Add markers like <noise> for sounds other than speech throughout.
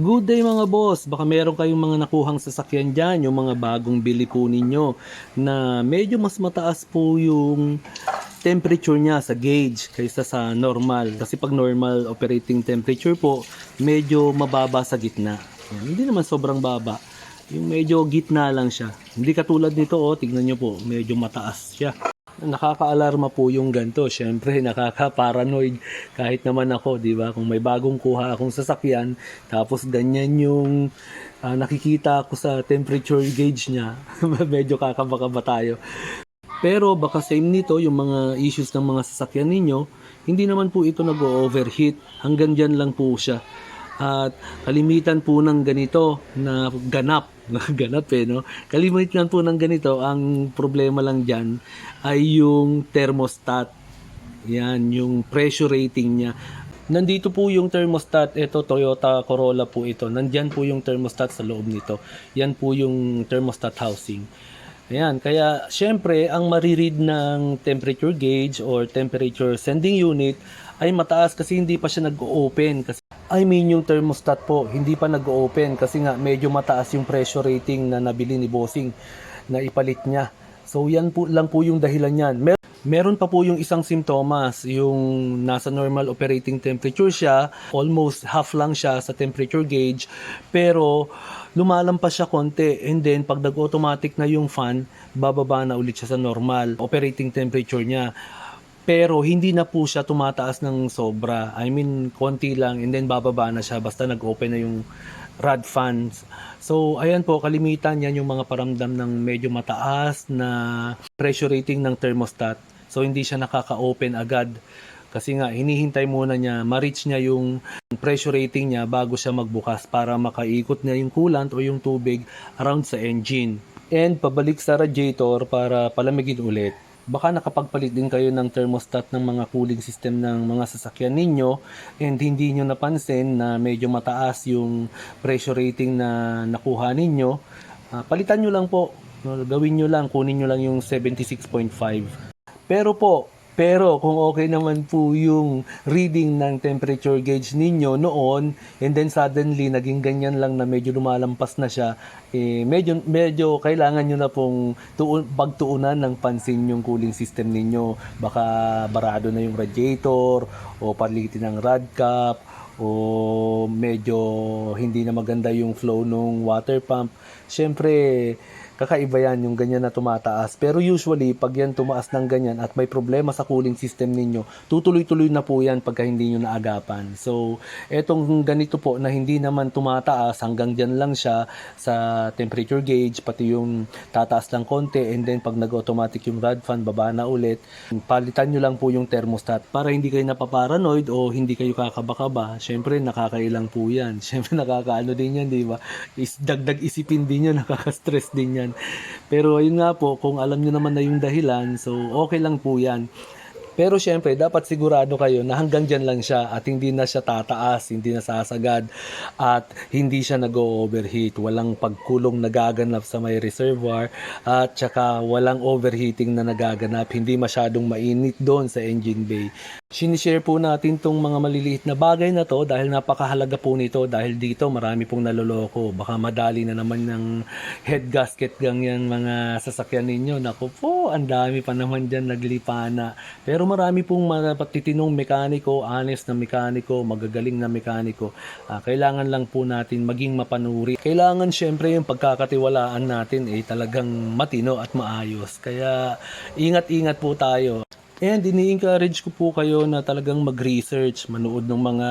Good day mga boss, baka meron kayong mga nakuhang sasakyan dyan, yung mga bagong bili po ninyo na medyo mas mataas po yung temperature niya sa gauge kaysa sa normal. Kasi pag normal operating temperature po, medyo mababa sa gitna. Yan, hindi naman sobrang baba. Yung medyo gitna lang siya. Hindi katulad nito, oh, tignan nyo po, medyo mataas siya nakaka-alarma po yung ganto. Siyempre, nakaka-paranoid kahit naman ako, di ba? Kung may bagong kuha akong sasakyan, tapos ganyan yung ah, nakikita ko sa temperature gauge niya, <laughs> medyo kakaba-kaba tayo. Pero baka same nito, yung mga issues ng mga sasakyan ninyo, hindi naman po ito nag-overheat. Hanggang dyan lang po siya. At kalimitan po ng ganito na ganap, <laughs> ganap eh, no? Kalimitan po ng ganito, ang problema lang dyan ay yung thermostat. Yan, yung pressure rating niya. Nandito po yung thermostat, ito Toyota Corolla po ito. Nandyan po yung thermostat sa loob nito. Yan po yung thermostat housing. Ayan, kaya syempre ang mariread ng temperature gauge or temperature sending unit ay mataas kasi hindi pa siya nag-open kasi I mean yung thermostat po, hindi pa nag-open kasi nga medyo mataas yung pressure rating na nabili ni Bossing na ipalit niya. So yan po lang po yung dahilan niyan. Mer- meron pa po yung isang simptomas, yung nasa normal operating temperature siya, almost half lang siya sa temperature gauge, pero lumalampas siya konti and then pag nag-automatic na yung fan, bababa na ulit siya sa normal operating temperature niya. Pero hindi na po siya tumataas ng sobra. I mean, konti lang and then bababa na siya basta nag-open na yung rod fans. So, ayan po, kalimitan yan yung mga paramdam ng medyo mataas na pressure rating ng thermostat. So, hindi siya nakaka-open agad. Kasi nga, hinihintay muna niya, ma-reach niya yung pressure rating niya bago siya magbukas para makaikot niya yung coolant o yung tubig around sa engine. And pabalik sa radiator para palamigin ulit baka nakapagpalit din kayo ng thermostat ng mga cooling system ng mga sasakyan ninyo and hindi nyo napansin na medyo mataas yung pressure rating na nakuha ninyo, Ah, palitan nyo lang po. Gawin nyo lang, kunin nyo lang yung 76.5. Pero po, pero kung okay naman po yung reading ng temperature gauge ninyo noon and then suddenly naging ganyan lang na medyo lumalampas na siya, eh, medyo, medyo kailangan nyo na pong tuun, pagtuunan ng pansin yung cooling system ninyo. Baka barado na yung radiator o palitin ng rod cap o medyo hindi na maganda yung flow ng water pump. Siyempre, kakaiba yan yung ganyan na tumataas. Pero usually, pag yan tumaas ng ganyan at may problema sa cooling system ninyo, tutuloy-tuloy na po yan pagka hindi nyo naagapan. So, etong ganito po na hindi naman tumataas, hanggang dyan lang siya sa temperature gauge, pati yung tataas lang konti, and then pag nag-automatic yung rod fan, baba na ulit, palitan nyo lang po yung thermostat para hindi kayo napaparanoid o hindi kayo kakaba-kaba. Siyempre, nakakailang po yan. <laughs> Siyempre, nakakaano din yan, di ba? Is, dagdag isipin din yan, <laughs> nakaka-stress din yan. Pero ayun nga po, kung alam nyo naman na yung dahilan, so okay lang po yan. Pero syempre, dapat sigurado kayo na hanggang dyan lang siya at hindi na siya tataas, hindi na sasagad at hindi siya nag-overheat. Walang pagkulong nagaganap sa may reservoir at saka walang overheating na nagaganap. Hindi masyadong mainit doon sa engine bay. Sinishare po natin tong mga maliliit na bagay na to dahil napakahalaga po nito dahil dito marami pong naloloko. Baka madali na naman ng head gasket gang yan mga sasakyan ninyo. Naku po, ang dami pa naman dyan naglipana. Pero marami pong mga patitinong mekaniko, honest na mekaniko, magagaling na mekaniko. Ah, kailangan lang po natin maging mapanuri. Kailangan syempre yung pagkakatiwalaan natin eh talagang matino at maayos. Kaya ingat-ingat po tayo. And ini-encourage ko po kayo na talagang mag-research, manood ng mga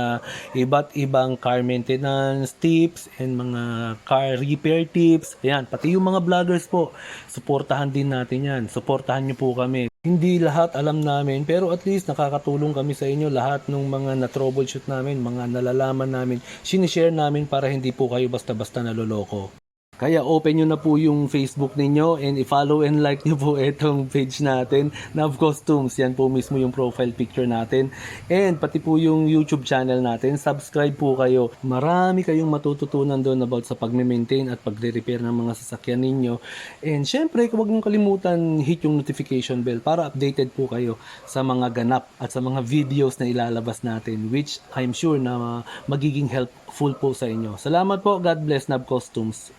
iba't ibang car maintenance tips and mga car repair tips. Ayan, pati yung mga vloggers po, suportahan din natin yan. Suportahan nyo po kami. Hindi lahat alam namin, pero at least nakakatulong kami sa inyo lahat ng mga na-troubleshoot namin, mga nalalaman namin, sinishare namin para hindi po kayo basta-basta naloloko. Kaya open nyo na po yung Facebook ninyo and i-follow and like nyo po itong page natin, Nav Costumes. Yan po mismo yung profile picture natin. And pati po yung YouTube channel natin, subscribe po kayo. Marami kayong matututunan doon about sa pagme-maintain at pagre-repair ng mga sasakyan ninyo. And syempre, huwag nyo kalimutan hit yung notification bell para updated po kayo sa mga ganap at sa mga videos na ilalabas natin which I'm sure na magiging helpful po sa inyo. Salamat po. God bless Nav Costumes.